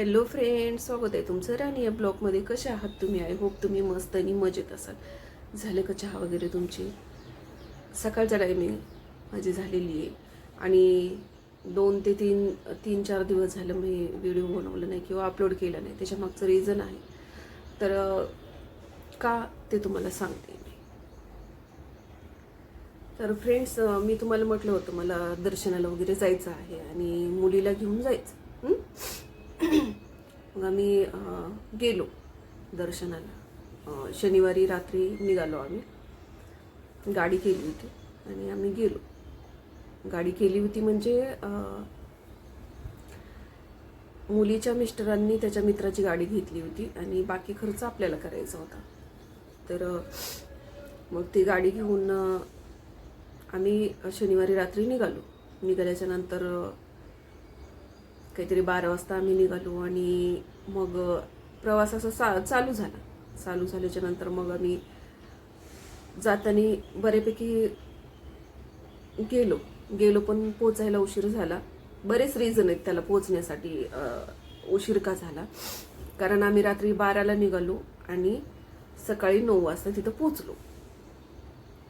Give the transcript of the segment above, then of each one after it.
Hello friend स्वागत आहे तुमचं राणी या ब्लॉगमध्ये. कसे आहात तुम्ही? आय होप तुम्ही मस्त आणि मजेत असाल. झालं का चहा वगैरे तुमची? सकाळचा टायमिंग माझी झालेली आहे. आणि दोन ते तीन तीन चार दिवस झालं मी व्हिडिओ बनवलं नाही किंवा अपलोड केलं नाही. त्याच्या मागचं रिझन आहे. तर का ते तुम्हाला सांगते मी. तर फ्रेंड्स मी तुम्हाला म्हटलं होतं मला दर्शनाला वगैरे जायचं आहे आणि मुलीला घेऊन जायचं. मग आम्ही गेलो दर्शनाला. शनिवारी रात्री निघालो आम्ही. गाडी केली होती आणि आम्ही गेलो. गाडी केली होती म्हणजे मुलीच्या मिस्टरांनी त्याच्या मित्राची गाडी घेतली होती आणि बाकी खर्च आपल्याला करायचा होता. तर मग ती गाडी घेऊन आम्ही शनिवारी रात्री निघालो. निघाल्याच्या नंतर काहीतरी बारा वाजता आम्ही निघालो आणि मग प्रवास असा सा चालू झाला. चालू झाल्याच्यानंतर मग आम्ही जाताना बऱ्यापैकी गेलो. गेलो पण पोचायला उशीर झाला. बरेच रिझन आहेत त्याला पोचण्यासाठी उशीर का झाला. कारण आम्ही रात्री बाराला निघालो आणि सकाळी नऊ वाजता तिथं पोचलो.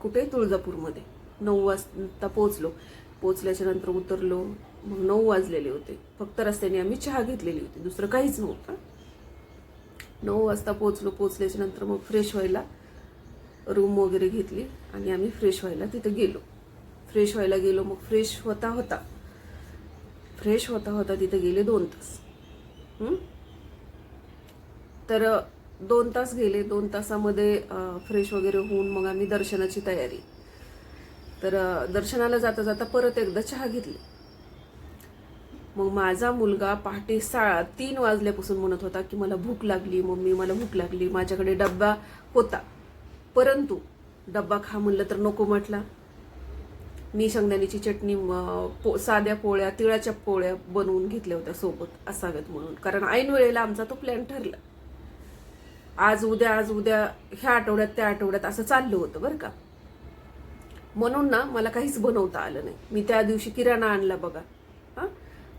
कुठे? तुळजापूरमध्ये. नऊ वाजता पोचलो. पोचल्याच्या नंतर उतरलो. मग नऊ वाजलेले होते. फक्त रस्त्याने आम्ही चहा घेतलेली होती. दुसरं काहीच नव्हतं. नऊ वाजता पोचलो पोचल्याच्या नंतर मग फ्रेश व्हायला रूम वगैरे घेतली आणि आम्ही फ्रेश व्हायला तिथं गेलो. फ्रेश व्हायला गेलो. मग फ्रेश होता होता. फ्रेश होता होता तिथं गेले दोन तास. तर दोन तास गेले. दोन तासामध्ये फ्रेश वगैरे होऊन मग आम्ही दर्शनाची तयारी. तर दर्शनाला जाता जाता परत एकदा चहा घेतली. मग माझा मुलगा पहाटे सा तीन वाजल्यापासून म्हणत होता की मला भूक लागली मम्मी मला भूक लागली माझ्याकडे डब्बा होता. परंतु डब्बा खा म्हणलं तर नको म्हटला. मी शेंगदाण्याची चटणी पो साध्या पोळ्या तिळाच्या पोळ्या बनवून घेतल्या होत्या सोबत असाव्यात म्हणून. कारण ऐन वेळेला आमचा तो प्लॅन ठरला. आज उद्या आज उद्या ह्या आठवड्यात त्या आठवड्यात असं चाललं होतं बरं का. म्हणून ना मला काहीच बनवता आलं नाही. मी त्या दिवशी किराणा आणला बघा.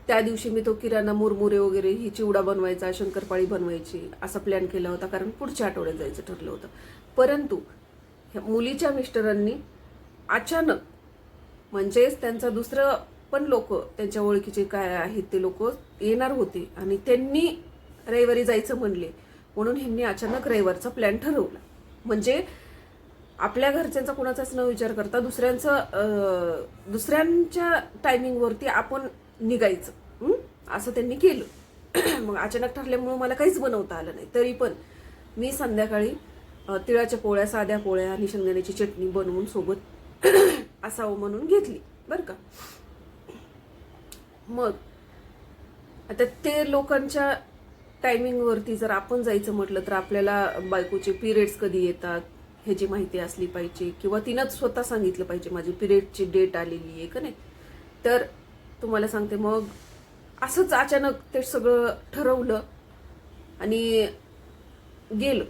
त्या दिवशी मी तो किराणा मुरमुरे वगैरे ही चिवडा बनवायचा शंकरपाळी बनवायची असा प्लॅन केला होता कारण पुढच्या आठवड्यात जायचं ठरलं होतं. परंतु ह्या मुलीच्या मिस्टरांनी अचानक म्हणजेच त्यांचा दुसरं पण लोक त्यांच्या ओळखीचे काय आहेत ते लोक येणार होते आणि त्यांनी रविवारी जायचं म्हणले. म्हणून ह्यांनी अचानक रविवारचा प्लॅन ठरवला. म्हणजे आपल्या घरच्यांचा कोणाचाच न विचार करता दुसऱ्यांचं दुसऱ्यांच्या टायमिंगवरती आपण निघायचं. असं त्यांनी केलं. मग अचानक ठरल्यामुळं मला काहीच बनवता आलं नाही. तरी पण मी संध्याकाळी तिळाच्या पोळ्या साध्या पोळ्या आणि शेंगदाण्याची चटणी बनवून सोबत असावं म्हणून घेतली. बरं का? मग आता ते लोकांच्या टायमिंगवरती जर आपण जायचं म्हटलं तर आपल्याला बायकोचे पिरियड्स कधी येतात ह्याची माहिती असली पाहिजे किंवा तिनंच स्वतः सांगितलं पाहिजे माझी पिरियडची डेट आलेली आहे का नाही? तर तुम्हाला सांगते मग असंच अचानक ते सगळं ठरवलं आणि गेलो.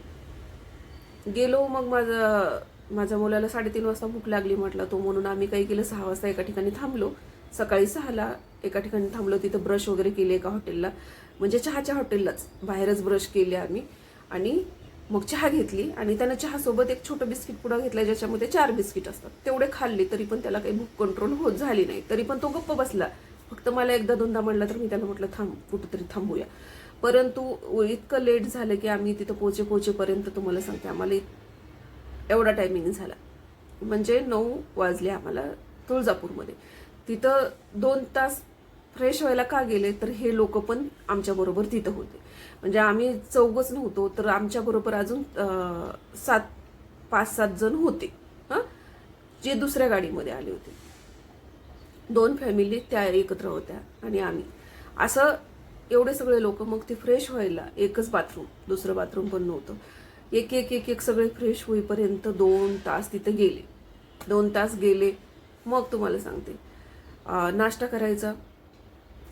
गेलो मग माझं माझ्या मुलाला साडेतीन वाजता भूक लागली म्हटलं. तो म्हणून आम्ही काही केलं सहा वाजता एका ठिकाणी थांबलो. सकाळी सहाला एका ठिकाणी थांबलो तिथं ब्रश वगैरे केले एका हॉटेलला म्हणजे चहाच्या हॉटेललाच बाहेरच ब्रश केले आम्ही. आणि मग चहा घेतली आणि त्यानं चहासोबत एक छोटं बिस्किट पुडा घेतला ज्याच्यामध्ये चार बिस्किट असतात. तेवढे खाल्ले तरी पण त्याला काही भूक कंट्रोल होत झाली नाही. तरी पण तो गप्प बसला. फक्त मला एकदा दोनदा म्हणला तर मी त्याला म्हटलं थांब कुठंतरी थांबूया. परंतु इतकं लेट झालं की आम्ही तिथं पोचे पोचेपर्यंत तुम्हाला सांगते आम्हाला एवढा टायमिंग झाला. म्हणजे नऊ वाजले आम्हाला तुळजापूरमध्ये. तिथं दोन तास फ्रेश व्हायला का गेले तर हे लोक पण आमच्याबरोबर तिथं होते. म्हणजे आम्ही चौघच नव्हतो तर आमच्याबरोबर अजून सात पाच सात जण होते. हां? जे दुसऱ्या गाडीमध्ये आले होते. दोन फॅमिली त्या एकत्र होत्या आणि आम्ही. असं एवढे सगळे लोक मग ते फ्रेश व्हायला एकच बाथरूम दुसरं बाथरूम पण नव्हतं. एक एक एक एक सगळे फ्रेश होईपर्यंत दोन तास तिथे गेले. दोन तास गेले. मग तुम्हाला सांगते. नाश्ता करायचा.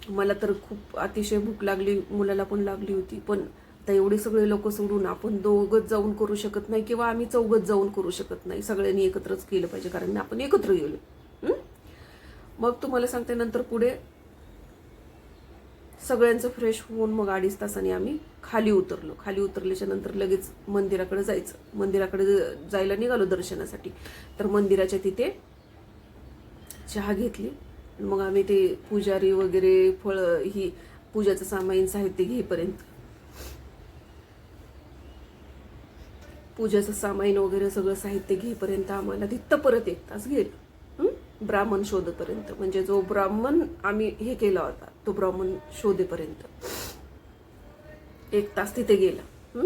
मला तर खूप अतिशय भूक लागली मुलाला पण लागली होती. पण आता एवढे सगळे लोक सोडून आपण दोघंच जाऊन करू शकत नाही किंवा आम्ही चौघच जाऊन करू शकत नाही. सगळ्यांनी एकत्रच केलं पाहिजे कारण आपण एकत्र गेलो. मग तुम्हाला सांगते नंतर पुढे सगळ्यांचं फ्रेश होऊन मग अडीच तासांनी आम्ही खाली उतरलो. खाली उतरल्याच्या नंतर लगेच मंदिराकडे जायचं. मंदिराकडे जायला निघालो दर्शनासाठी. तर मंदिराच्या तिथे चहा घेतली. मग आम्ही ते पुजारी वगैरे फळ ही पूजाचं सामाईन साहित्य घेईपर्यंत. पूजाचं सामाईन वगैरे सगळं साहित्य घेईपर्यंत आम्हाला तिथं परत एक तास गेलं. ब्राह्मण शोधपर्यंत. म्हणजे जो ब्राह्मण आम्ही हे केला होता तो ब्राह्मण शोधेपर्यंत. एक तास तिथे गेला.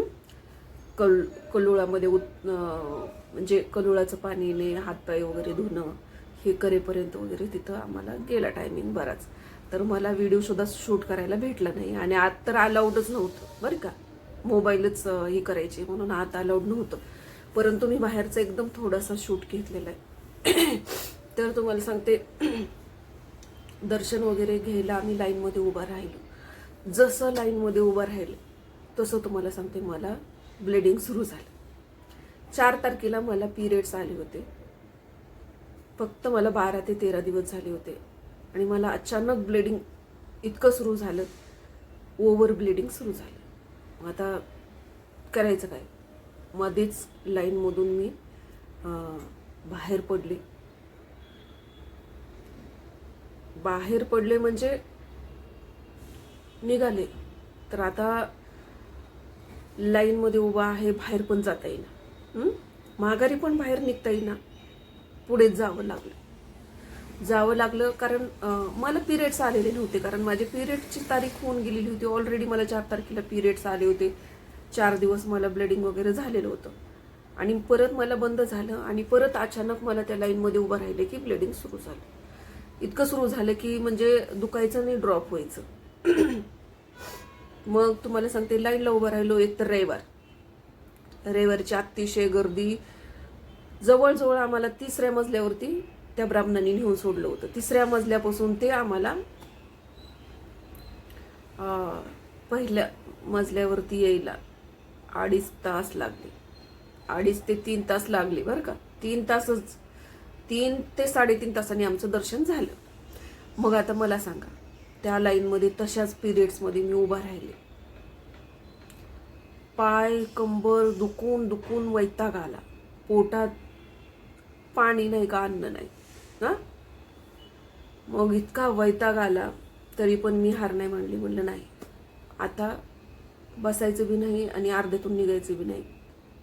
कल कल्लोळामध्ये उत म्हणजे कल्लोळाचं पाणीने हातपाय वगैरे धुणं हे करेपर्यंत वगैरे तिथं आम्हाला गेला टायमिंग बराच. तर मला व्हिडिओ सुद्धा शूट करायला भेटला नाही आणि आत तर अलाउडच नव्हतं बरं का? मोबाईलच हे करायचे म्हणून आत अलाउड नव्हतं. परंतु मी बाहेरचं एकदम थोडासा शूट घेतलेला आहे. तर तुम्हाला सांगते दर्शन वगैरे घ्यायला आम्ही लाईनमध्ये उभा राहिलो. जसं लाईनमध्ये उभं राहिलं तसं तुम्हाला सांगते मला ब्लिडिंग सुरू झालं. चार तारखेला मला पिरियड्स आले होते. फक्त मला बारा ते तेरा दिवस झाले होते. आणि मला अचानक ब्लिडिंग इतकं सुरू झालं. ओव्हर ब्लिडिंग सुरू झालं. मग आता करायचं काय? मध्येच लाईनमधून मी बाहेर पडले. बाहेर पडले म्हणजे निघाले. तर आता लाईनमध्ये उभा आहे बाहेर पण जाता येईना. माघारी पण बाहेर निघता येईना. पुढे जावं लागलं. जावं लागलं कारण मला पिरियड्स आलेले नव्हते. कारण माझे पिरियडची तारीख होऊन गेलेली होती. ऑलरेडी मला चार तारखेला पिरियड्स आले होते. चार दिवस मला ब्लडिंग वगैरे झालेलं होतं. आणि परत मला बंद झालं आणि परत अचानक मला त्या लाईनमध्ये उभं राहिले की ब्लिडिंग सुरू झालं. इतकं सुरू झालं की म्हणजे दुखायचं नाही ड्रॉप व्हायचं. मग तुम्हाला सांगते लाईनला उभं राहिलो एक तर रविवार. रविवारची अतिशय गर्दी जवळजवळ आम्हाला तिसऱ्या मजल्यावरती त्या ब्राह्मणांनी नेऊन सोडलं होतं. तिसऱ्या मजल्यापासून ते आम्हाला पहिल्या मजल्यावरती यायला अडीच तास लागले. अडीच ते तीन तास लागले बरं का. तीन तासच तीन ते साडेतीन तासांनी आमचं दर्शन झालं. मग आता मला सांगा त्या लाईनमध्ये तशाच पिरियड्समध्ये मी उभा राहिले. पाय कंबर दुखून दुखून वैताग आला. पोटात पाणी नाही का अन्न नाही. हा? मग इतका वैताग आला तरी पण मी हार नाही मांडली म्हणलं नाही. आता बसायचं बी नाही आणि अर्ध्यातून निघायचं बी नाही.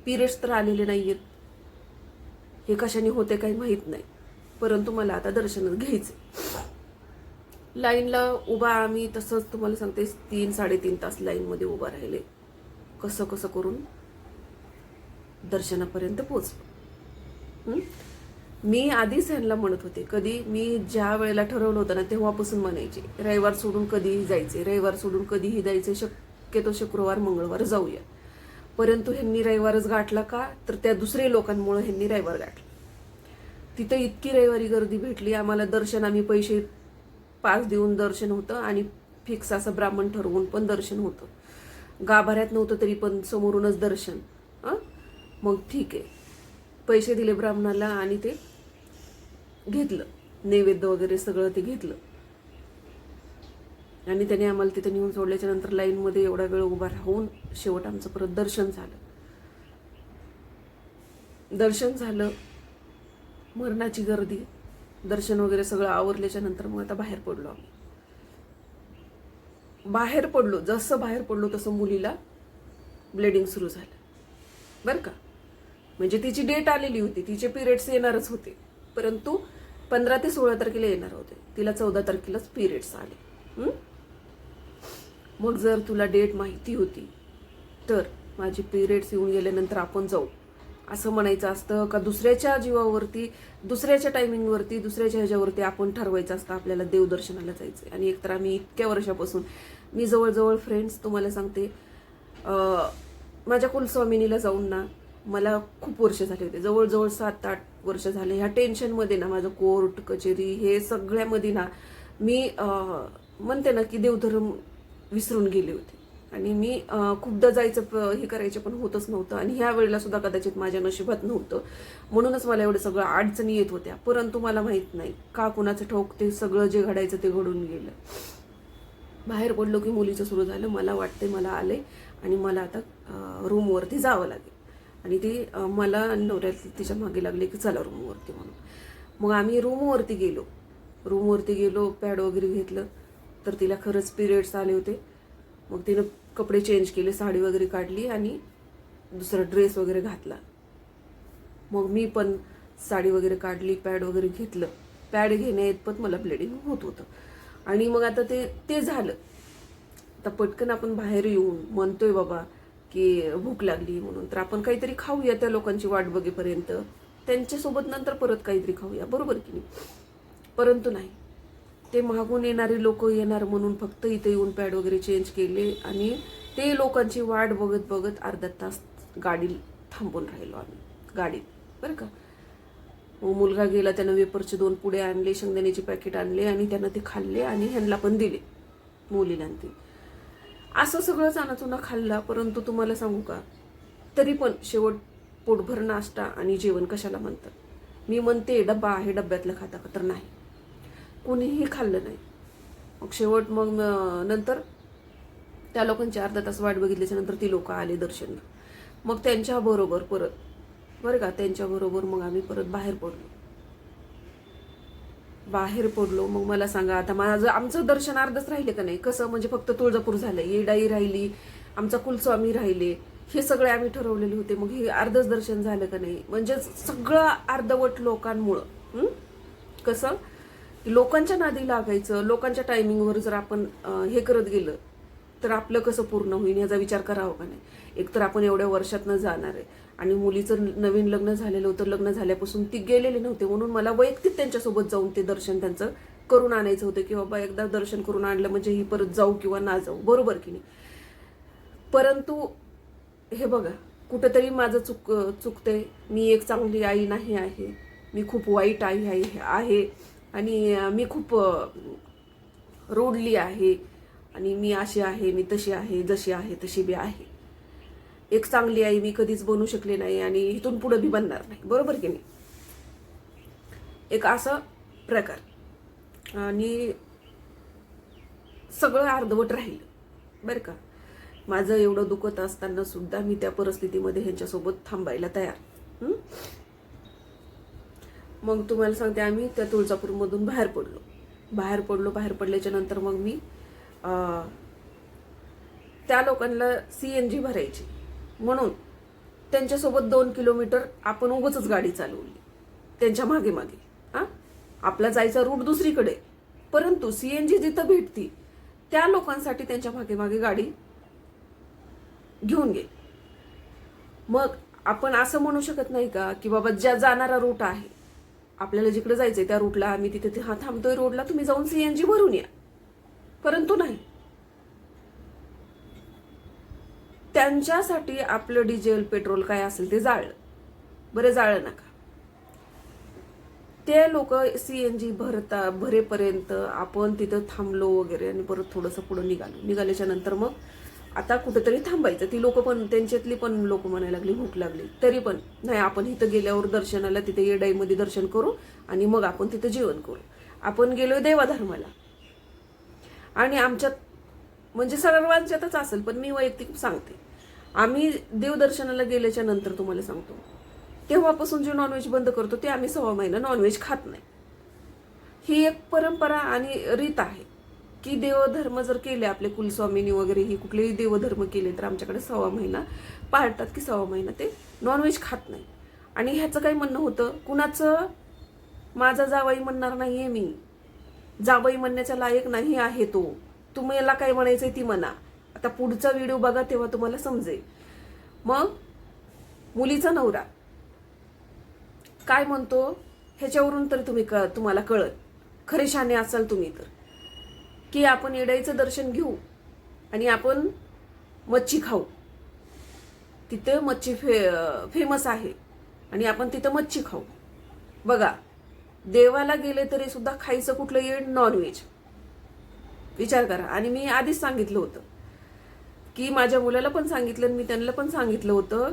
पिरियड्स तर आलेले नाही आहेत हे कशाने होते काही माहीत नाही. परंतु मला आता दर्शनच घ्यायचं लाईनला उभा आम्ही तसंच तुम्हाला सांगते तीन साडेतीन तास लाईनमध्ये उभा राहिले. कसं कसं करून दर्शनापर्यंत पोचलो मी आधीच ह्यांना म्हणत होते कधी मी ज्या वेळेला ठरवलं होतं ना तेव्हापासून म्हणायचे रविवार सोडून कधीही जायचे रविवार सोडून कधीही जायचे शक्यतो शुक्रवार मंगळवार जाऊया. परंतु ह्यांनी रविवारच गाठला का? तर त्या दुसऱ्या लोकांमुळे ह्यांनी रविवार गाठला. तिथं इतकी रविवारी गर्दी भेटली आम्हाला दर्शन आम्ही पैसे पाच देऊन दर्शन होतं आणि फिक्स असं ब्राह्मण ठरवून पण दर्शन होतं. गाभाऱ्यात नव्हतं तरी पण समोरूनच दर्शन. मग ठीक आहे. पैसे दिले ब्राह्मणाला आणि ते घेतलं. नैवेद्य वगैरे सगळं ते घेतलं. आणि त्याने आम्हाला तिथे नेऊन सोडल्याच्या नंतर लाईनमध्ये एवढा वेळ उभा राहून शेवट आमचं परत दर्शन झालं. दर्शन झालं. मरणाची गर्दी. दर्शन वगैरे सगळं आवरल्याच्या नंतर मग आता बाहेर पडलो आम्ही. बाहेर पडलो. जसं बाहेर पडलो तसं मुलीला ब्लिडिंग सुरू झालं. बरं का? म्हणजे तिची डेट आलेली होती. तिचे पिरियड्स येणारच होते. परंतु पंधरा ते सोळा तारखेला येणार होते. तिला चौदा तारखेलाच पिरियड्स आले. मग जर तुला डेट माहिती होती तर माझे पिरियड्स येऊन गेल्यानंतर आपण जाऊ. असं म्हणायचं असतं का दुसऱ्याच्या जीवावरती दुसऱ्याच्या टायमिंगवरती दुसऱ्याच्या ह्याच्यावरती आपण ठरवायचं असतं आपल्याला देवदर्शनाला जायचं आणि एकतर आम्ही इतक्या वर्षापासून मी जवळजवळ फ्रेंड्स तुम्हाला सांगते माझ्या कुलस्वामिनीला जाऊन ना मला खूप वर्ष झाले होते. जवळजवळ सात आठ वर्ष झाले. ह्या टेन्शनमध्ये ना माझं कोर्ट कचेरी हे सगळ्यामध्ये ना मी म्हणते ना की देवधर्म विसरून गेले होते. आणि मी खूपदा जायचं प- हे करायचं पण होतच नव्हतं. आणि ह्या वेळेला सुद्धा कदाचित माझ्या नशिबात नव्हतं. म्हणूनच मला एवढं सगळं अडचणी येत होत्या. परंतु मला माहीत नाही का कुणाचं ठोक ते सगळं जे घडायचं ते घडून गेलं. बाहेर पडलो की मुलीचं सुरू झालं. मला वाटते मला आले आणि मला आता रूमवरती जावं लागेल. आणि ती मला आणि नवऱ्यात तिच्यामागे लागले की चला रूमवरती म्हणून. मग आम्ही रूमवरती गेलो. रूमवरती गेलो पॅड वगैरे घेतलं. तर तिला खरंच पिरियड्स आले होते. मग तिनं कपडे चेंज केले साडी वगैरे काढली आणि दुसरा ड्रेस वगैरे घातला. मग मी पण साडी वगैरे काढली पॅड वगैरे घेतलं. पॅड घेण्या इतपत मला ब्लिडिंग होत होतं. आणि मग आता ते ते झालं. आता पटकन आपण बाहेर येऊन म्हणतोय बाबा की भूक लागली म्हणून. तर आपण काहीतरी खाऊया त्या लोकांची वाट बघेपर्यंत. त्यांच्यासोबत नंतर परत काहीतरी खाऊया. बरोबर की नाही? परंतु नाही. ते मागून येणारे लोक येणार म्हणून फक्त इथे येऊन पॅड वगैरे चेंज केले आणि ते लोकांची वाट बघत बघत अर्धा तास गाडी थांबून राहिलो आम्ही. गाडीत. बरं का? मुलगा गेला त्यानं वेपरचे दोन पुढे आणले शेंगदाण्याचे पॅकेट आणले आणि त्यानं ते खाल्ले आणि ह्यांना पण दिले. मुलीला ते. असं सगळं चानाचुना खाल्ला परंतु तुम्हाला सांगू का? तरी पण शेवट पोटभर नाश्ता आणि जेवण कशाला म्हणतात? मी म्हणते डब्बा आहे डब्यातलं खाता का तर नाही. कोणीही खाल्लं नाही. मग शेवट मग नंतर त्या लोकांची अर्धा तास वाट बघितल्याच्या नंतर ती लोक आले दर्शनला. मग त्यांच्याबरोबर परत बरं का? त्यांच्याबरोबर मग आम्ही परत बाहेर पडलो. बाहेर पडलो. मग मला सांगा आता माझं आमचं दर्शन अर्धच राहिले का नाही? कसं? म्हणजे फक्त तुळजापूर झालं येडाई राहिली आमचा कुलस्वामी राहिले हे सगळे आम्ही ठरवलेले होते. मग हे अर्धच दर्शन झालं का नाही? म्हणजे सगळं अर्धवट लोकांमुळं. कसं? लोकांच्या नादी लागायचं लोकांच्या टायमिंगवर जर आपण हे करत गेलं तर आपलं कसं पूर्ण होईल याचा विचार करावा का नाही? एकतर आपण एवढ्या वर्षातनं जाणार आहे. आणि मुलीचं नवीन लग्न झालेलं होतं. लग्न झाल्यापासून ती गेलेले नव्हते. म्हणून मला वैयक्तिक त्यांच्यासोबत जाऊन ते दर्शन त्यांचं करून आणायचं होतं. की बाबा एकदा दर्शन करून आणलं म्हणजे ही परत जाऊ किंवा ना जाऊ. बरोबर की नाही? परंतु हे बघा कुठंतरी माझं चुक चुकतंय. मी एक चांगली आई नाही आहे. मी खूप वाईट आई आहे आहे. आणि मी खूप रोडली आहे. आणि मी अशी आहे मी तशी आहे जशी आहे तशी बी आहे. एक चांगली आई मी कधीच बनू शकले नाही आणि इथून पुढे बी बनणार नाही. बरोबर की नाही? एक असा प्रकार. आणि सगळं अर्धवट राहील. बरं का? माझं एवढं दुखत असताना सुद्धा मी त्या परिस्थितीमध्ये ह्यांच्यासोबत थांबायला तयार. मग तुम्हाला सांगते आम्ही त्या तुळजापूरमधून बाहेर पडलो. बाहेर पडलो बाहेर पडल्याच्या नंतर मग मी त्या लोकांना सी एन जी भरायची. म्हणून त्यांच्यासोबत दोन किलोमीटर आपण उगच गाडी चालवली. त्यांच्या मागे मागे. हा? आपला जायचा रूट दुसरीकडे. परंतु सी एन जी जिथं भेटती त्या लोकांसाठी त्यांच्या मागे मागे गाडी घेऊन गेली. मग आपण असं म्हणू शकत नाही का की बाबा ज्या जाणारा रूट आहे आपल्याला जिकडे जायचंय त्या रूटला आम्ही तिथे हा थांबतोय रोडला तुम्ही जाऊन सीएनजी भरून या. परंतु नाही. त्यांच्यासाठी आपलं डिझेल पेट्रोल काय असेल ते जाळलं. बरं जाळलं नका. ते लोक सी एन जी भरता भरेपर्यंत आपण तिथं थांबलो वगैरे आणि परत थोडंसं पुढं निघालो. निघाल्याच्या नंतर मग आता कुठेतरी थांबायचं. ती लोक पण त्यांच्यातली पण लोक म्हणायला लागली भूक लागली. तरी पण नाही आपण इथं गेल्यावर दर्शनाला तिथे येडाईमध्ये दर्शन करू आणि मग आपण तिथं जेवण करू. आपण गेलो देवाधर्माला. आणि आमच्यात म्हणजे सर्वांच्यातच असेल पण मी वैयक्तिक सांगते. आम्ही देवदर्शनाला गेल्याच्यानंतर तुम्हाला सांगतो. तेव्हापासून जे नॉनव्हेज बंद करतो ते आम्ही सव्वा महिना नॉनव्हेज खात नाही. ही एक परंपरा आणि रीत आहे की देवधर्म जर केले आपले कुलस्वामिनी वगैरे ही कुठलेही देवधर्म केले तर आमच्याकडे सव्वा महिना पाळतात की सव्वा महिना ते नॉनव्हेज खात नाही. आणि ह्याचं काय म्हणणं होतं कुणाचं? माझा जावाई म्हणणार नाही आहे मी. जावाई म्हणण्याच्या लायक नाही आहे तो. तुम्हाला काय म्हणायचंय ती म्हणा. आता पुढचा व्हिडिओ बघा तेव्हा तुम्हाला समजेल. मग मुलीचा नवरा. काय म्हणतो? ह्याच्यावरून तर तुम्ही क तुम्हाला कळत खरे शाने असाल तुम्ही तर. की आपण येडाईचं दर्शन घेऊ आणि आपण मच्छी खाऊ. तिथं मच्छी फे फेमस आहे आणि आपण तिथं मच्छी खाऊ. बघा देवाला गेले तरी सुद्धा खायचं कुठलं येड नॉनव्हेज विचार करा. आणि मी आधीच सांगितलं होतं. की माझ्या मुलाला पण सांगितलं आणि मी त्यांना पण सांगितलं होतं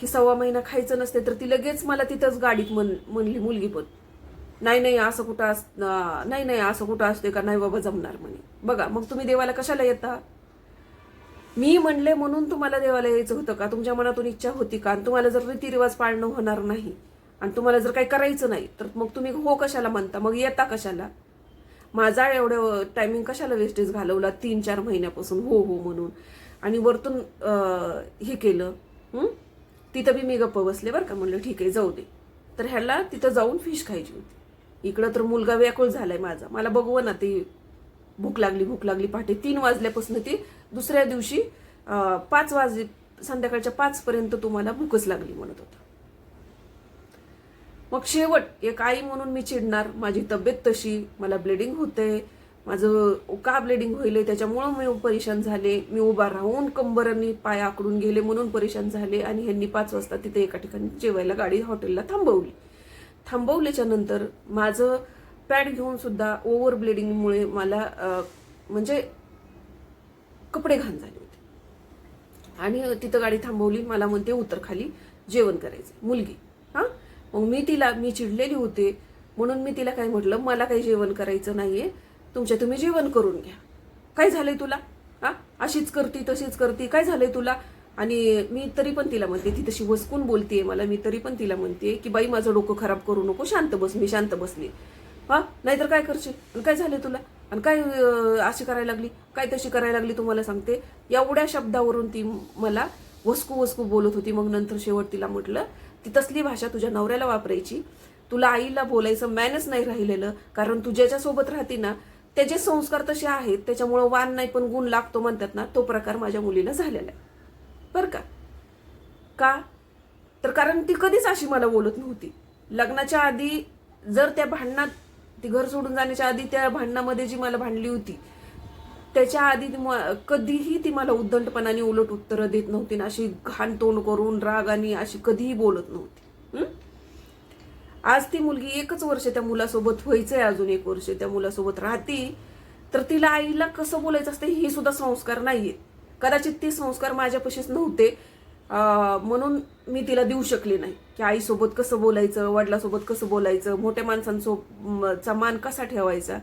की सव्वा महिना खायचं नसते तर ती लगेच मला तिथंच गाडीत म्हण म्हणली मुलगी पण. नाही नाही असं कुठं अस नाही नाही असं कुठं असते का? नाही बाबा जमणार म्हणे. बघा मग तुम्ही देवाला कशाला येता? मी म्हणले म्हणून तुम्हाला देवाला यायचं होतं का? तुमच्या मनातून इच्छा होती का? आणि तुम्हाला जर रीतिरिवाज पाळणं होणार नाही आणि तुम्हाला जर काही करायचं नाही तर मग तुम्ही हो कशाला म्हणता? मग येता कशाला? माझा एवढं टायमिंग कशाला वेस्टेज घालवला? तीन चार महिन्यापासून हो हो म्हणून. आणि वरतून हे केलं तिथं बी मी गप्प बसले बरं का. म्हणलं ठीक आहे जाऊ दे. तर ह्याला तिथं जाऊन फिश खायची होती. इकडं तर मुलगा व्याकुळ झालाय माझा. मला बघवं ना ती भूक लागली भूक लागली. पहाटे तीन वाजल्यापासून ती दुसऱ्या दिवशी पाच वाजले संध्याकाळच्या पाच पर्यंत तुम्हाला भूकच लागली म्हणत होता. मग शेवट एक आई म्हणून मी चिडणार. माझी तब्येत तशी मला ब्लिडिंग होते माझं का ब्लिडिंग होईल त्याच्यामुळं मी परेशान झाले. मी उभा राहून कंबरांनी पाय आकडून गेले म्हणून परेशान झाले आणि ह्यांनी पाच वाजता तिथे एका ठिकाणी जेवायला गाडी हॉटेलला थांबवली. थांबवल्याच्या नंतर माझं पॅड घेऊन सुद्धा ओव्हर ब्लिडिंगमुळे मला म्हणजे कपडे घाण झाले होते. आणि तिथं गाडी थांबवली मला म्हणते उतर खाली जेवण करायचं मुलगी. हा? मग मी तिला मी चिडलेली होते. म्हणून मी तिला काय म्हटलं मला काही जेवण करायचं नाहीये. तुमच्या तुम्ही जेवण करून घ्या. काय झालंय तुला? हा? अशीच करती तशीच करती. काय झालंय तुला? आणि मी तरी पण तिला म्हणते ती तशी वसकून बोलतेय मला. मी तरी पण तिला म्हणते की बाई माझं डोकं खराब करू नको. शांत बस मी शांत बसली. हा? नाहीतर काय करशील? आणि काय झालंय तुला? आणि काय अशी करायला लागली? काय तशी करायला लागली तुम्हाला सांगते? एवढ्या शब्दावरून ती मला वस्कू वस्कू बोलत होती. मग नंतर शेवट तिला म्हटलं ती तसली भाषा तुझ्या नवऱ्याला वापरायची. तुला आईला बोलायचं मॅनच नाही राहिलेलं. कारण तू ज्याच्यासोबत राहते ना त्याचे संस्कार तसे आहेत त्याच्यामुळं वान नाही पण गुण लागतो म्हणतात ना तो प्रकार माझ्या मुलीला झालेला आहे. बरं का? का? तर कारण ती कधीच अशी मला बोलत नव्हती. लग्नाच्या आधी जर त्या भांडणात ती घर सोडून जाण्याच्या आधी त्या भांडणामध्ये जी मला भांडली होती त्याच्या आधी ती म- कधीही ती मला उद्धंटपणाने उलट उत्तरं देत नव्हती ना अशी घाण तोंड करून रागाने अशी कधीही बोलत नव्हती. आज ती मुलगी एकच वर्ष त्या मुलासोबत व्हायचंय अजून एक वर्ष त्या मुलासोबत राहती तर तिला आईला कसं बोलायचं असतं हे सुद्धा संस्कार नाहीयेत कदाचित ते संस्कार माझ्यापाशीच नव्हते. म्हणून मी तिला देऊ शकले नाही. की आईसोबत कसं बोलायचं वडिलासोबत कसं बोलायचं मोठ्या माणसांचा मान कसा ठेवायचा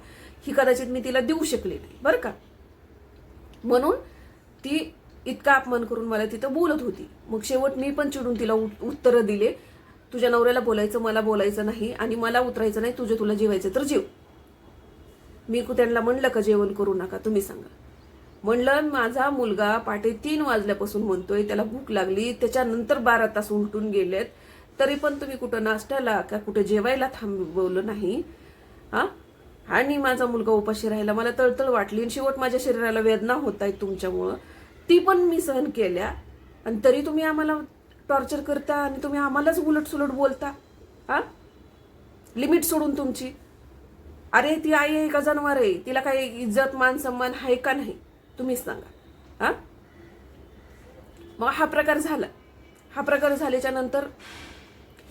ही कदाचित मी तिला देऊ शकले नाही. बरं का? म्हणून ती इतका अपमान करून मला तिथं बोलत होती. मग शेवट मी पण चिडून तिला उत्तर दिले. तुझ्या नवऱ्याला बोलायचं मला बोलायचं नाही आणि मला उतरायचं नाही तुझं तुला जेवायचं तर जेव. मी त्यांना म्हणलं का जेवण करू नका तुम्ही सांगा. म्हणलं माझा मुलगा पाटे तीन वाजल्यापासून म्हणतोय त्याला भूक लागली त्याच्यानंतर बारा तास उलटून गेलेत. तरी पण तुम्ही कुठं नाश्त्याला का कुठं जेवायला थांबवलं नाही? हा? आणि माझा मुलगा उपाशी राहिला मला तळतळ वाटली आणि शेवट माझ्या शरीराला वेदना होत आहेत तुमच्यामुळं. ती पण मी सहन केल्या. आणि तरी तुम्ही आम्हाला टॉर्चर करता आणि तुम्ही आम्हालाच उलट सुलट बोलता हा? लिमिट सोडून तुमची. अरे ती आई आहे का जनावर आहे? तिला काही इज्जत मान सन्मान आहे का नाही? तुम्हीच सांगा हा? मग हा प्रकार झाला. हा प्रकार झाल्याच्यानंतर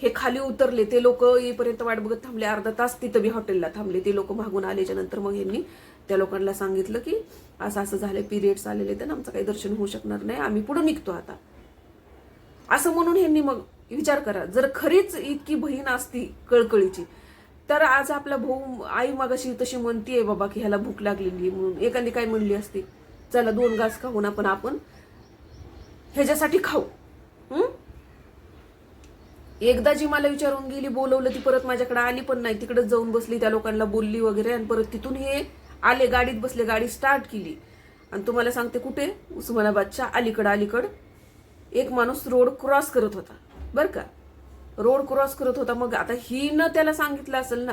हे खाली उतरले. ते लोक येईपर्यंत वाट बघत थांबले. अर्धा तास तिथं बी हॉटेलला थांबले. ते लोक मागून आल्याच्यानंतर मग यांनी त्या लोकांना सांगितलं की असं असं झालं पिरियड्स आलेले तर आमचं काही दर्शन होऊ शकणार नाही. आम्ही पुढे निघतो आता. असं म्हणून ह्यांनी मग विचार करा. जर खरीच इतकी बहीण असती कळकळीची तर आज आपला भाऊ आई मागाशी तशी म्हणतीये बाबा की ह्याला भूक लागलेली आहे म्हणून. एखादी काय म्हणली असती चला दोन घास खाऊन आपण आपण ह्याच्यासाठी खाऊ. एकदा जी मला विचारून गेली बोलवलं ती परत माझ्याकडे आली पण नाही. तिकडे जाऊन बसली त्या लोकांना बोलली वगैरे आणि परत तिथून हे आले गाडीत बसले गाडी स्टार्ट केली. आणि तुम्हाला सांगते कुठे? उस्मानाबादच्या अलीकडं अलीकड. एक माणूस रोड क्रॉस करत होता. बरं का? रोड क्रॉस करत होता. मग आता ही न त्याला सांगितलं असेल ना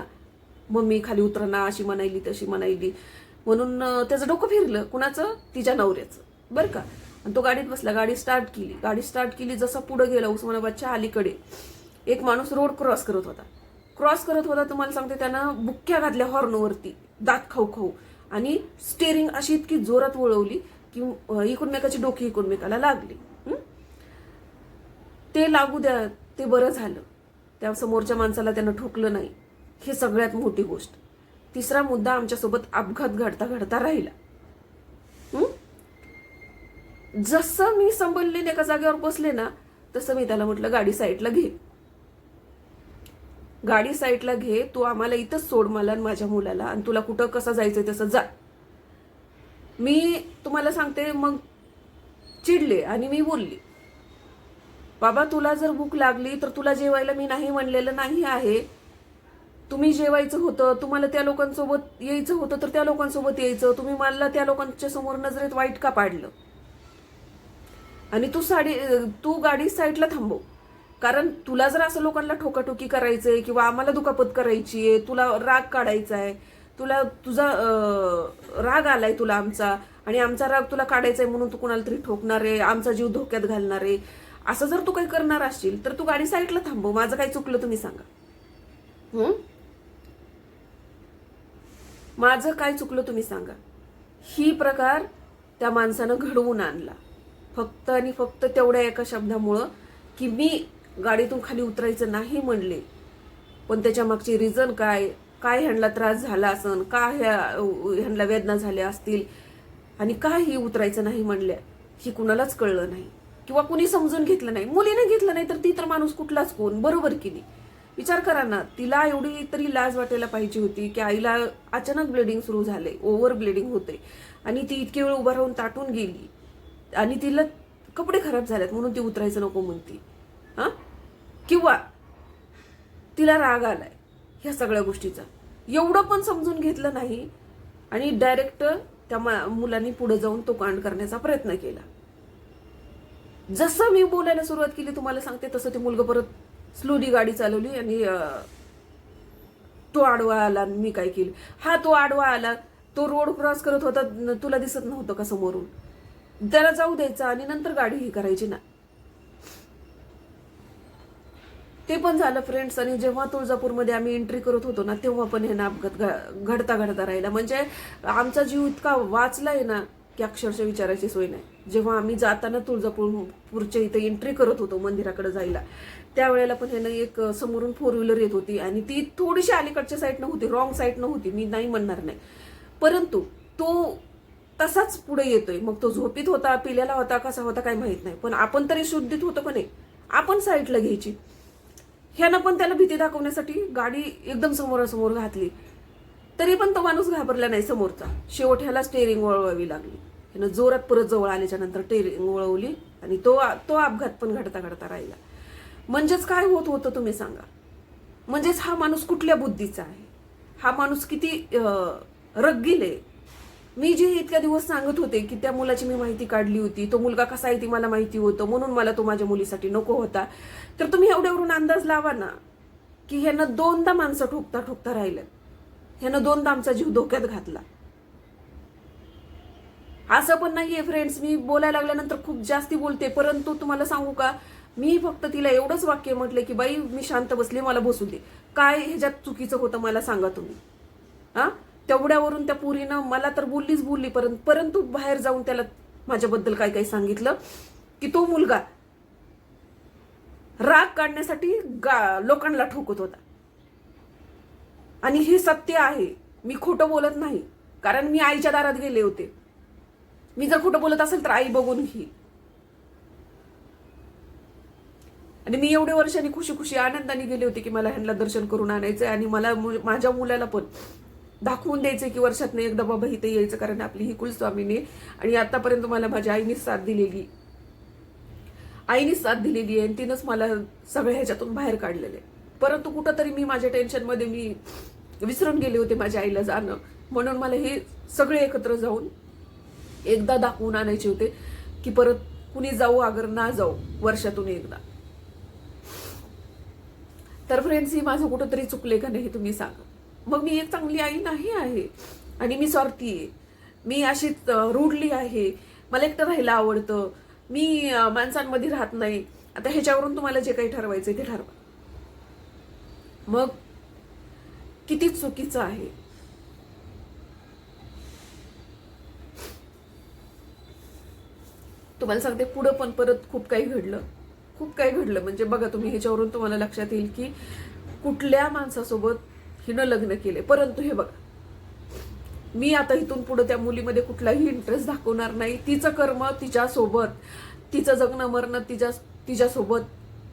मग मी खाली उतरना अशी म्हणायली तशी म्हणायली. म्हणून त्याचं डोकं फिरलं कुणाचं? तिच्या नवऱ्याचं. बरं का? आणि तो गाडीत बसला गाडी स्टार्ट केली. गाडी स्टार्ट केली जसा पुढं गेला उस्मानाबादच्या अलीकडे. एक माणूस रोड क्रॉस करत होता. क्रॉस करत होता तुम्हाला सांगते त्यानं बुक्क्या घातल्या हॉर्नवरती दात खाऊ खाऊ. आणि स्टेअरिंग अशी इतकी जोरात वळवली की अं, एकूणमेकाची डोकी एकूणमेकाला लागली. ते लागू द्या ते बरं झालं. त्या समोरच्या माणसाला त्यानं ठोकलं नाही. हे सगळ्यात मोठी गोष्ट. तिसरा मुद्दा आमच्यासोबत अपघात घडता घडता राहिला. जसं मी संभलले एका जागेवर बसले ना तसं मी त्याला म्हटलं गाडी साईडला घे. गाडी साईडला घे तू आम्हाला इथंच सोड मला माझ्या मुलाला आणि तुला कुठं कसं जायचंय तसं जा. मी तुम्हाला सांगते मग चिडले आणि मी बोलली. बाबा तुला जर भूक लागली तर तुला जेवायला मी नाही म्हणलेलं नाही आहे. तुम्ही जेवायचं होतं तुम्हाला त्या लोकांसोबत यायचं होतं तर त्या लोकांसोबत यायचं. तुम्ही मला त्या लोकांच्या समोर नजरेत वाईट का पाडलं? आणि तू साडी तू गाडी साईडला थांबव. कारण तुला जर असं लोकांना ठोकाठोकी करायचंय किंवा आम्हाला दुखापत करायची आहे तुला राग काढायचा आहे तुला तुझा राग आलाय तुला आमचा आणि आमचा राग तुला काढायचा आहे म्हणून तू कुणाला तरी ठोकणार आहे आमचा जीव धोक्यात घालणार आहे असं जर तू काही करणार असशील तर तू गाडी साईडला थांबव. माझं काही चुकलं तुम्ही सांगा. माझं काय चुकलं तुम्ही सांगा. ही प्रकार त्या माणसानं घडवून आणला. फक्त आणि फक्त तेवढ्या एका शब्दामुळं की मी गाडीतून खाली उतरायचं नाही म्हणले. पण त्याच्या मागची रिझन काय? काय ह्यांना त्रास झाला असन? का ह्या ह्यांना वेदना झाल्या असतील? आणि का ही उतरायचं नाही म्हणल्या? ही कुणालाच कळलं नाही. किंवा कुणी समजून घेतलं नाही. मुलीने घेतलं नाही तर ती तर माणूस कुठलाच कोण? बरोबर की नाही? विचार करा ना तिला एवढी तरी लाज वाटायला पाहिजे होती की आईला अचानक ब्लिडिंग सुरू झाले ओव्हर ब्लिडिंग होते. आणि ती इतकी वेळ उभा राहून ताटून गेली. आणि तिला कपडे खराब झालेत म्हणून ती उतरायचं नको म्हणती. हा? किंवा तिला राग आलाय ह्या सगळ्या गोष्टीचा. एवढं पण समजून घेतलं नाही आणि डायरेक्ट त्या मा- मुलांनी पुढे जाऊन तो कांड करण्याचा प्रयत्न केला. जसं मी बोलायला सुरुवात केली तुम्हाला सांगते तसं ते मुलगा परत स्लोली गाडी चालवली आणि तो आडवा आला आणि मी काय केलं. हा तो आडवा आला तो रोड क्रॉस करत होता तुला दिसत नव्हतं का समोरून? त्याला जाऊ द्यायचा आणि नंतर गाडी ही करायची ना. ते पण झालं फ्रेंड्स आणि जेव्हा तुळजापूरमध्ये आम्ही एंट्री करत होतो ना तेव्हा पण हे ना अपघात घडता घडता राहिला. म्हणजे आमचा जीव इतका वाचलाय ना की अक्षरशः विचारायची सोय नाही. जेव्हा आम्ही जाताना तुळजापूरच्या इथं एंट्री करत होतो मंदिराकडे जायला त्यावेळेला पण ह्यानं एक समोरून फोर व्हीलर येत होती आणि ती थोडीशी अलीकडच्या साईडनं होती रॉंग साईडनं होती मी नाही म्हणणार नाही. परंतु तो तसाच पुढे येतोय. मग तो झोपीत होता पिल्याला होता कसा होता काय माहीत नाही. पण आपण तरी शुद्धीत होतो का नाही? आपण साईडला घ्यायची. ह्यानं पण त्याला भीती दाखवण्यासाठी गाडी एकदम समोरासमोर घातली. तरी पण तो माणूस घाबरला नाही समोरचा. शेवट ह्याला स्टेअरिंग वळवावी लागली. ह्यानं जोरात परत जवळ आल्याच्यानंतर टेरिंग वळवली आणि तो तो अपघात पण घडता घडता राहिला. म्हणजेच काय होत होतं तुम्ही सांगा? म्हणजेच हा माणूस कुठल्या बुद्धीचा आहे? हा माणूस किती अं, रग्गील आहे? मी जे इतक्या दिवस सांगत होते की त्या मुलाची मी माहिती काढली होती तो मुलगा कसा आहे ती मला माहिती होतं म्हणून मला तो माझ्या मुलीसाठी नको होता. तर तुम्ही एवढ्यावरून अंदाज लावा ना की ह्यानं दोनदा माणसं ठोकता ठोकता राहिलं ह्यानं दोनदा आमचा जीव धोक्यात घातला. असं पण नाहीये फ्रेंड्स मी बोलायला लागल्यानंतर खूप जास्ती बोलते. परंतु तुम्हाला सांगू का मी फक्त तिला एवढंच वाक्य म्हटलं की बाई मी शांत बसले मला बसू दे. काय ह्याच्यात चुकीचं होतं मला सांगा तुम्ही. हा? तेवढ्यावरून त्या पुरीनं मला तर बोललीच बोलली परंतु परंतु बाहेर जाऊन त्याला माझ्याबद्दल काय काही सांगितलं? की तो मुलगा राग काढण्यासाठी गा लोकांना ठोकत होता. आणि हे सत्य आहे. मी खोटं बोलत नाही. कारण मी आईच्या दारात गेले होते. मी जर खोटं बोलत असेल तर आई बघून घेईल आणि मी एवढ्या वर्षांनी खुशी खुशी आनंदाने गेले होते की मला ह्यांना दर्शन करून आणायचंय आणि मला मु- माझ्या मुलाला पण दाखवून द्यायचे की वर्षातनं एकदा बाबा इथे यायचं कारण आपली ही कुलस्वामीने आणि आतापर्यंत मला माझ्या आईनेच साथ दिलेली. आईनेच साथ दिलेली आहे आणि तिनंच मला सगळ्या ह्याच्यातून बाहेर काढलेलं आहे. परंतु कुठंतरी मी माझ्या टेन्शनमध्ये मी विसरून गेले होते माझ्या आईला जाणं. म्हणून मला हे सगळे एकत्र जाऊन एकदा दाखवून आणायचे होते की परत कुणी जाऊ अगर ना जाऊ वर्षातून एकदा. तर फ्रेंड्स ही माझं कुठंतरी चुकले का नाही हे तुम्ही सांगा. मग मी एक चांगली आई नाही आहे आणि मी स्वार्थी आहे. मी अशीच रूढली आहे. मला एकटं राहायला आवडतं. मी माणसांमध्ये राहत नाही. आता ह्याच्यावरून तुम्हाला जे काही ठरवायचं ते ठरवा. मग किती चुकीचं आहे? तुम्हाला सांगते पुढं पण परत खूप काही घडलं. खूप काही घडलं. म्हणजे बघा तुम्ही ह्याच्यावरून तुम्हाला लक्षात येईल की कुठल्या माणसासोबत हिनं लग्न केले. परंतु हे बघा मी आता इथून पुढे त्या मुलीमध्ये कुठलाही इंटरेस्ट दाखवणार नाही. तिचं कर्म तिच्यासोबत तिचं जगणं मरणं तिच्या तिच्यासोबत.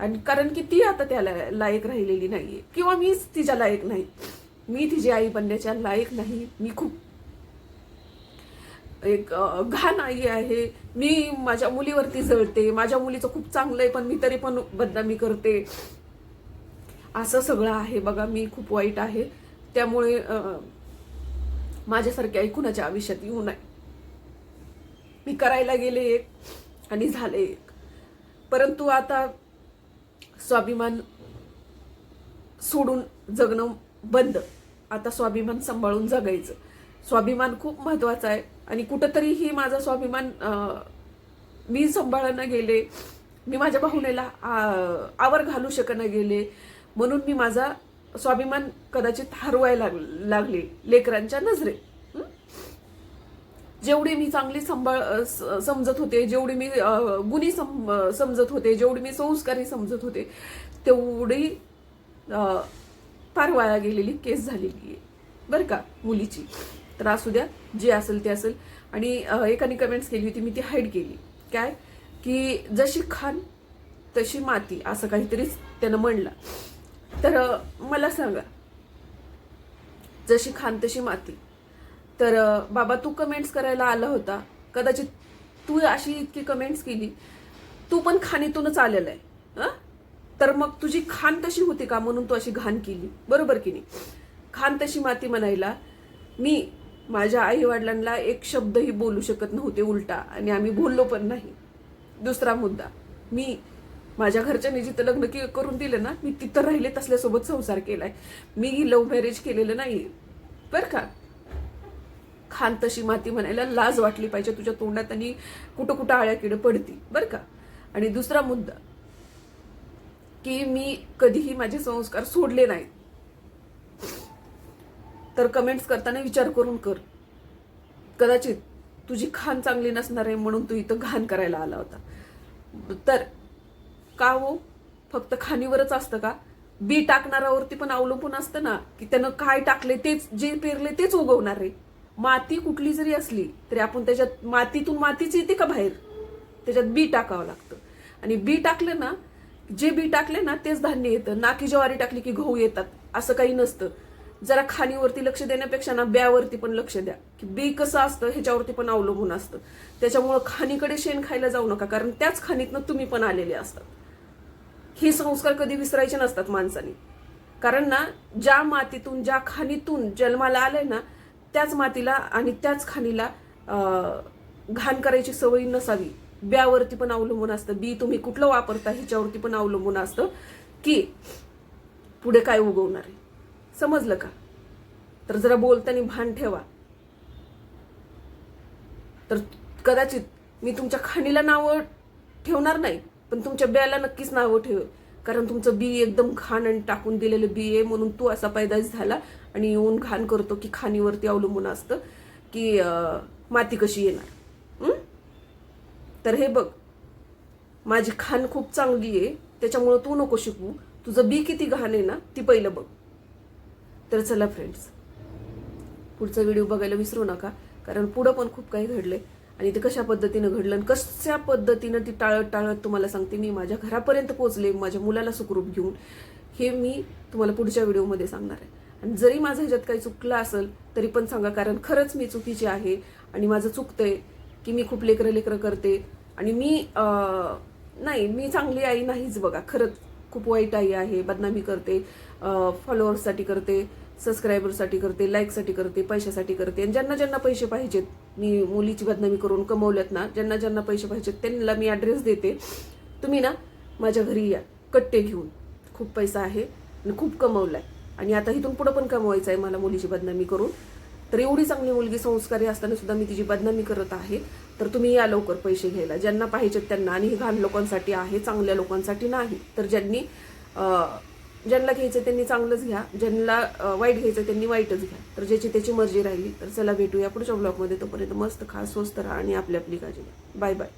आणि कारण की ती आता त्याला लायक राहिलेली नाहीये. किंवा मीच तिच्या लायक नाही. मी तिची आई बनण्याच्या लायक नाही. मी खूप एक घाण आई आहे. मी माझ्या मुलीवरती जळते. माझ्या मुलीचं खूप चांगलं आहे पण मी तरी पण बदनामी करते. असं सगळं आहे बघा मी खूप वाईट आहे. त्यामुळे माझ्यासारखे माझ्यासारखी आई कुणाच्या आयुष्यात येऊ नये. मी करायला गेले एक आणि झाले एक. परंतु आता स्वाभिमान सोडून जगणं बंद. आता स्वाभिमान सांभाळून जगायचं. स्वाभिमान खूप महत्त्वाचा आहे. आणि कुठंतरी ही माझा स्वाभिमान मी सांभाळणं गेले मी माझ्या भावनेला आ- आवर घालू शकणं गेले म्हणून मी माझा स्वाभिमान कदाचित हरवायला लाग- लागले लेकरांच्या नजरे. जेवढी मी चांगली सांभाळ स- समजत होते जेवढी मी गुणी सम- समजत होते जेवढी मी संस्कारी समजत होते तेवढी फार वाया गेलेली केस झालेली आहे. बरं का मुलीची. तर असू द्या जे असेल ते असेल. आणि एकाने कमेंट्स केली होती मी ती हाईड केली. काय? की जशी खान तशी माती असं काहीतरीच त्यानं म्हणलं. तर मला सांगा. जशी खान तशी माती. तर बाबा तू कमेंट्स करायला आला होता. कदाचित तू अशी इतकी कमेंट्स केली. तू पण खाणीतूनच आलेला आहे. हां? तर मग तुझी खान तशी होती का म्हणून तू अशी घाण केली? बरोबर की नाही? खान तशी माती म्हणायला मी माझ्या आई वडिलांना एक शब्दही बोलू शकत नव्हते उलटा आणि आम्ही बोललो पण नाही. दुसरा मुद्दा मी माझ्या घरच्यांनी जिथं लग्न के करून दिलं ना मी तिथं राहिले तसल्यासोबत संसार केलाय. मी लव्ह मॅरेज केलेलं नाही. बरं का? खान तशी माती म्हणायला लाज वाटली पाहिजे तुझ्या तोंडात आणि कुठं कुठं आळ्या किडं पडती. बरं का? आणि दुसरा मुद्दा की मी कधीही माझे संस्कार सोडले नाहीत. तर कमेंट्स करताना विचार करून कर. कदाचित तुझी खान चांगली नसणार आहे म्हणून तू इथं घाण करायला आला होता. तर का हो? फक्त खाणीवरच असतं का? बी टाकणाऱ्यावरती पण अवलंबून असतं ना की त्यानं काय टाकले तेच जे पेरले तेच उगवणार आहे. माती कुठली जरी असली तरी आपण त्याच्यात मातीतून मातीच येते का बाहेर? त्याच्यात बी टाकावं लागतं. आणि बी टाकलं ना जे बी टाकले ना तेच धान्य येतं. ना की ज्वारी टाकली की गहू येतात. असं काही नसतं. जरा खाणीवरती लक्ष देण्यापेक्षा ना ब्यावरती पण लक्ष द्या. की बी कसं असतं ह्याच्यावरती पण अवलंबून असतं. त्याच्यामुळं खाणीकडे शेण खायला जाऊ नका कारण त्याच खाणीतनं तुम्ही पण आलेले असतात. हे संस्कार कधी विसरायचे नसतात माणसाने. कारण ना ज्या मातीतून ज्या खाणीतून जन्माला आलंय ना त्याच मातीला आणि त्याच खाणीला घाण करायची सवय नसावी. ब्यावरती पण अवलंबून असतं बी तुम्ही कुठलं वापरता ह्याच्यावरती पण अवलंबून असतं की पुढे काय उगवणार आहे. समजलं का? तर जरा बोलताना भान ठेवा. तर कदाचित मी तुमच्या खाणीला नावं ठेवणार नाही पण तुमच्या बियाला नक्कीच नावं ठेव कारण तुमचं बी एकदम घाण आणि टाकून दिलेलं बी आहे म्हणून तू असा पैदास झाला आणि येऊन घाण करतो की खाणीवरती अवलंबून असतं की माती कशी येणार? तर हे बघ माझी खाण खूप चांगली आहे त्याच्यामुळं तू नको शिकू. तुझं बी किती घाण आहे ना ती पहिलं बघ. तर चला फ्रेंड्स पुढचा व्हिडिओ बघायला विसरू नका कारण पुढं पण खूप काही घडलंय. आणि ते कशा पद्धतीनं घडलं आणि कशा पद्धतीनं ती टाळत टाळत तुम्हाला सांगते मी माझ्या घरापर्यंत पोचले माझ्या मुलाला सुखरूप घेऊन. हे मी तुम्हाला पुढच्या व्हिडिओमध्ये सांगणार आहे. आणि जरी माझं ह्याच्यात काही चुकलं असेल तरी पण सांगा कारण खरंच मी चुकीची आहे आणि माझं चुकतंय. की मी खूप लेकरं लेकरं करते. आणि मी नाही मी चांगली आई नाहीच बघा. खरंच खूप वाईट आई आहे बदनामी करते फॉलोअर्ससाठी करते सबस्क्रायबरसाठी करते लाईकसाठी करते पैशासाठी करते. आणि ज्यांना ज्यांना पैसे पाहिजेत मी मुलीची बदनामी करून कमवल्यात ना ज्यांना ज्यांना पैसे पाहिजेत त्यांना मी ॲड्रेस देते. तुम्ही ना माझ्या घरी या. कट्टे घेऊन. खूप पैसा आहे आणि खूप कमवला आहे आणि आता इथून पुढं पण कमवायचं आहे मला मुलीची बदनामी करून. तर एवढी चांगली मुलगी संस्कारी असताना सुद्धा मी तिची बदनामी करत आहे. तर तुम्ही या लवकर पैसे घ्यायला. ज्यांना पाहिजेत त्यांना. आणि हे घाण लोकांसाठी आहे चांगल्या लोकांसाठी नाही. तर ज्यांनी ज्यांना घ्यायचं त्यांनी चांगलंच घ्या. ज्यांना वाईट घ्यायचं त्यांनी वाईटच घ्या. तर ज्याची त्याची मर्जी राहिली तर चला भेटूया पुढच्या ब्लॉगमध्ये तोपर्यंत मस्त खा स्वस्त राहा आणि आपली आपली काळजी घ्या. Bye bye